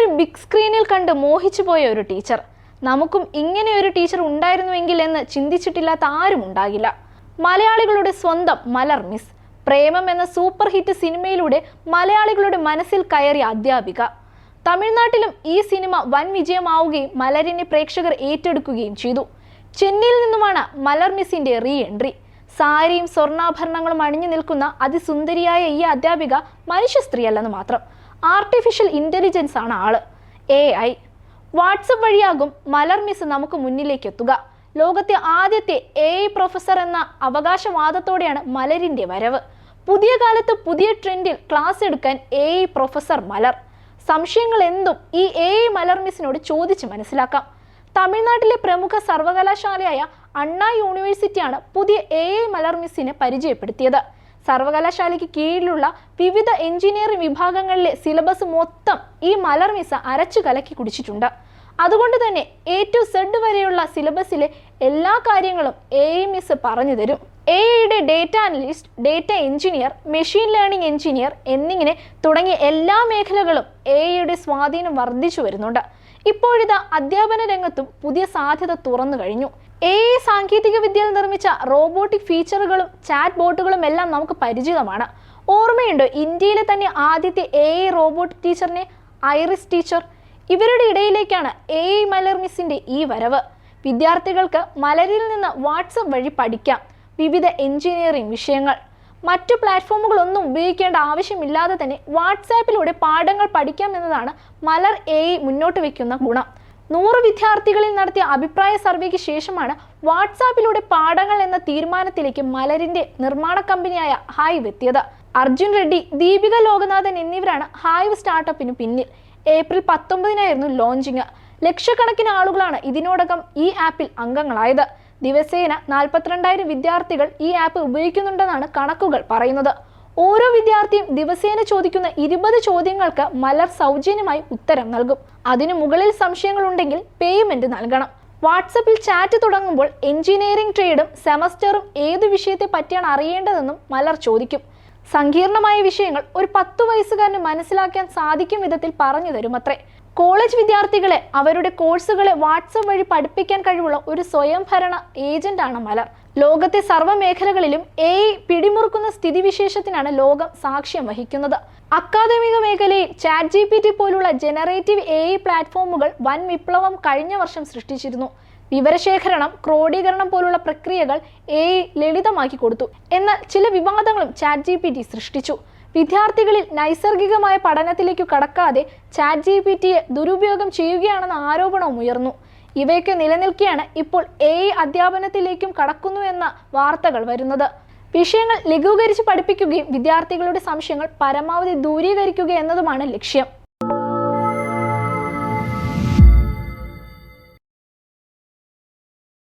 ഒരു ബിഗ് സ്ക്രീനിൽ കണ്ട് മോഹിച്ചു പോയ ഒരു ടീച്ചർ നമുക്കും ഇങ്ങനെ ഒരു ടീച്ചർ ഉണ്ടായിരുന്നുവെങ്കിൽ എന്ന് ചിന്തിച്ചിട്ടില്ലാത്ത ആരും ഉണ്ടാകില്ല. മലയാളികളുടെ സ്വന്തം മലർ മിസ് പ്രേമം എന്ന സൂപ്പർ ഹിറ്റ് സിനിമയിലൂടെ മലയാളികളുടെ മനസ്സിൽ കയറിയ അധ്യാപിക. തമിഴ്നാട്ടിലും ഈ സിനിമ വൻ വിജയമാവുകയും മലരിനെ പ്രേക്ഷകർ ഏറ്റെടുക്കുകയും ചെയ്തു. ചെന്നൈയിൽ നിന്നുമാണ് മലർ മിസ്സിന്റെ റീ എൻട്രി സാരിയും സ്വർണാഭരണങ്ങളും അണിഞ്ഞു നിൽക്കുന്ന അതിസുന്ദരിയായ ഈ അധ്യാപിക മനുഷ്യ സ്ത്രീയല്ലെന്ന് മാത്രം. ആർട്ടിഫിഷ്യൽ ഇന്റലിജൻസ് ആണ് ആൾ. എ ഐ വാട്സപ്പ് വഴിയാകും മലർ മിസ് നമുക്ക് മുന്നിലേക്ക് എത്തുക. ലോകത്തെ ആദ്യത്തെ എ ഐ പ്രൊഫസർ എന്ന അവകാശവാദത്തോടെയാണ് മലരിന്റെ വരവ്. പുതിയ കാലത്ത് പുതിയ ട്രെൻഡിൽ ക്ലാസ് എടുക്കാൻ എ ഐ പ്രൊഫസർ മലർ. സംശയങ്ങൾ എന്തും ഈ എ ഐ മലർ മിസ്സിനോട് ചോദിച്ച് മനസ്സിലാക്കാം. തമിഴ്നാട്ടിലെ പ്രമുഖ സർവകലാശാലയായ അണ്ണാ യൂണിവേഴ്സിറ്റിയാണ് പുതിയ എ ഐ മലർ മിസ്സിനെ പരിചയപ്പെടുത്തിയത്. സർവകലാശാലയ്ക്ക് കീഴിലുള്ള വിവിധ എഞ്ചിനീയറിംഗ് വിഭാഗങ്ങളിലെ സിലബസ് മൊത്തം ഈ മലർ മിസ് അരച്ചു കലക്കി കുടിച്ചിട്ടുണ്ട്. അതുകൊണ്ട് തന്നെ എ ടു സെഡ് വരെയുള്ള സിലബസിലെ എല്ലാ കാര്യങ്ങളും എ ഐ മിസ് പറഞ്ഞു തരും. എ ഐയുടെ data analyst data engineer machine learning engineer എന്നിങ്ങനെ തുടങ്ങിയ എല്ലാ മേഖലകളും എ ഐയുടെ സ്വാധീനം വർദ്ധിച്ചു വരുന്നുണ്ട്. ഇപ്പോഴിതാ അധ്യാപന രംഗത്തും പുതിയ സാധ്യത തുറന്നു കഴിഞ്ഞു. എ സാങ്കേതിക വിദ്യയിൽ നിർമ്മിച്ച റോബോട്ടിക് ഫീച്ചറുകളും ചാറ്റ് ബോട്ടുകളും എല്ലാം നമുക്ക് പരിചിതമാണ്. ഓർമ്മയുണ്ടോ ഇന്ത്യയിലെ തന്നെ ആദ്യത്തെ എ റോബോട്ട് ടീച്ചറിനെ ഐറിസ് ടീച്ചർ ഇവരുടെ ഇടയിലേക്കാണ് എ ഐ മലർ ഈ വരവ്. വിദ്യാർത്ഥികൾക്ക് മലരിൽ നിന്ന് വാട്സപ്പ് വഴി പഠിക്കാം. വിവിധ എഞ്ചിനീയറിംഗ് വിഷയങ്ങൾ. മറ്റു പ്ലാറ്റ്ഫോമുകളൊന്നും ഉപയോഗിക്കേണ്ട ആവശ്യമില്ലാതെ തന്നെ വാട്സാപ്പിലൂടെ പാഠങ്ങൾ പഠിക്കാം എന്നതാണ് മലർ എ മുന്നോട്ട് വയ്ക്കുന്ന ഗുണം. നൂറ് വിദ്യാർത്ഥികളിൽ നടത്തിയ അഭിപ്രായ സർവേക്ക് ശേഷമാണ് വാട്സാപ്പിലൂടെ പാഠങ്ങൾ എന്ന തീരുമാനത്തിലേക്ക് മലരിന്റെ നിർമ്മാണ കമ്പനിയായ ഹൈവ് എത്തിയത്. അർജുൻ റെഡ്ഡി ദീപിക ലോകനാഥൻ എന്നിവരാണ് ഹൈവ് സ്റ്റാർട്ടപ്പിന് പിന്നിൽ. ഏപ്രിൽ പത്തൊമ്പതിനായിരുന്നു ലോഞ്ചിങ്. ലക്ഷക്കണക്കിന് ആളുകളാണ് ഇതിനോടകം ഈ ആപ്പിൽ അംഗങ്ങളായത്. ദിവസേന നാൽപ്പത്തിരണ്ടായിരം വിദ്യാർത്ഥികൾ ഈ ആപ്പ് ഉപയോഗിക്കുന്നുണ്ടെന്നാണ് കണക്കുകൾ പറയുന്നത്. ഓരോ വിദ്യാർത്ഥിയും ദിവസേന ചോദിക്കുന്ന ഇരുപത് ചോദ്യങ്ങൾക്ക് മലർ സൗജന്യമായി ഉത്തരം നൽകും. അതിനു മുകളിൽ സംശയങ്ങളുണ്ടെങ്കിൽ പേയ്മെന്റ് നൽകണം. വാട്സപ്പിൽ ചാറ്റ് തുടങ്ങുമ്പോൾ എഞ്ചിനീയറിംഗ് ട്രേഡും സെമസ്റ്ററും ഏത് വിഷയത്തെ പറ്റിയാണ് അറിയേണ്ടതെന്നും മലർ ചോദിക്കും. സങ്കീർണമായ വിഷയങ്ങൾ ഒരു പത്തു വയസ്സുകാരന് മനസ്സിലാക്കാൻ സാധിക്കും വിധത്തിൽ പറഞ്ഞു തരുമത്രേ. കോളേജ് വിദ്യാർത്ഥികളെ അവരുടെ കോഴ്സുകളെ വാട്സപ്പ് വഴി പഠിപ്പിക്കാൻ കഴിവുള്ള ഒരു സ്വയംഭരണ ഏജന്റാണ് മലർ. ലോകത്തെ സർവ മേഖലകളിലും എ പിടിമുറുക്കുന്ന സ്ഥിതിവിശേഷത്തിനാണ് ലോകം സാക്ഷ്യം വഹിക്കുന്നത്. അക്കാദമിക മേഖലയിൽ ചാറ്റ് ജി പി ടി പോലുള്ള ജനറേറ്റീവ് എ പ്ലാറ്റ്ഫോമുകൾ വൻ വിപ്ലവം കഴിഞ്ഞ വർഷം സൃഷ്ടിച്ചിരുന്നു. വിവരശേഖരണം ക്രോഡീകരണം പോലുള്ള പ്രക്രിയകൾ എ ലളിതമാക്കി കൊടുത്തു. എന്നാൽ ചില വിവാദങ്ങളും ചാറ്റ് ജി സൃഷ്ടിച്ചു. വിദ്യാർത്ഥികളിൽ നൈസർഗികമായ പഠനത്തിലേക്ക് കടക്കാതെ ചാറ്റ് ജി പി ടിയെ ദുരുപയോഗം ചെയ്യുകയാണെന്ന ആരോപണവും ഉയർന്നു. ഇവയൊക്കെ നിലനിൽക്കെയാണ് ഇപ്പോൾ എ അധ്യാപനത്തിലേക്കും കടക്കുന്നു എന്ന വാർത്തകൾ വരുന്നത്. വിഷയങ്ങൾ ലഘൂകരിച്ച് പഠിപ്പിക്കുകയും വിദ്യാർത്ഥികളുടെ സംശയങ്ങൾ പരമാവധി ദൂരീകരിക്കുക എന്നതുമാണ് ലക്ഷ്യം.